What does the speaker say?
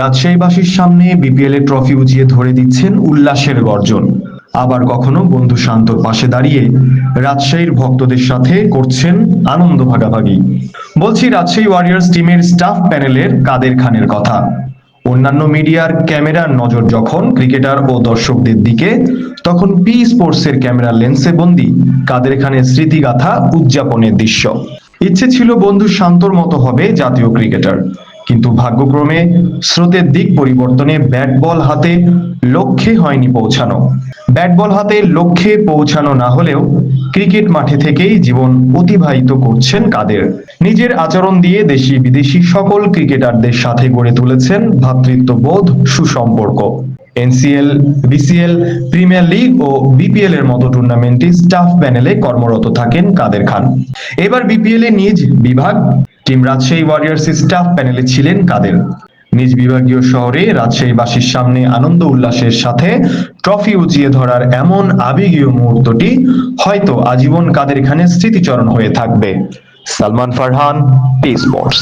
রাজশাহীবাসীর সামনে বিপিএল এর ট্রফি উজিয়ে ধরে দিচ্ছেন উল্লাসের গর্জন। আবার কখনো বন্ধু শান্তর পাশে দাঁড়িয়ে রাজশাহীর ভক্তদের সাথে করছেন আনন্দ ভাগাভাগি। বলছি রাজশাহী ওয়ারিয়ার্স টিমের স্টাফ প্যানেলের কাদের খানের কথা। অন্যান্য মিডিয়ার ক্যামেরার নজর যখন ক্রিকেটার ও দর্শকদের দিকে, তখন পি স্পোর্টসের ক্যামেরার লেন্সে বন্দি কাদের খানের স্মৃতিগাথা উদযাপনের দৃশ্য। ইচ্ছে ছিল বন্ধু শান্তর মতো হবে জাতীয় ক্রিকেটার। কিন্তু ভাগ্যক্রমে স্রোতের দিক পরিবর্তনে ব্যাট বল হাতে লক্ষ্যে হয়নি পৌঁছানো। ব্যাট বল হাতে লক্ষ্যে পৌঁছানো না হলেও ক্রিকেট মাঠে থেকেই জীবন অতিবাহিত করছেন কাদের। নিজের আচরণ দিয়ে দেশি বিদেশি সকল ক্রিকেটারদের সাথে গড়ে তুলেছেন ভ্রাতৃত্ববোধ সুসম্পর্ক। এনসিএল, বিসিএল, প্রিমিয়ার লিগ ও বিপিএল এর মতো টুর্নামেন্টে স্টাফ প্যানেলে কর্মরত থাকেন কাদের খান। এবার বিপিএল এ নিজ বিভাগ টিম রাজশাহী ওয়ারিয়ার্স স্টাফ প্যানেলে ছিলেন কাদের? নিজ বিভাগীয় শহরে রাজশাহীবাসীর সামনে আনন্দ উল্লাসের সাথে ট্রফি উঁচিয়ে ধরার এমন আবেগীয় মুহূর্তটি হয়তো আজীবন কাদের এখানে স্মৃতিচরণ হয়ে থাকবে। Salman Farhan P sports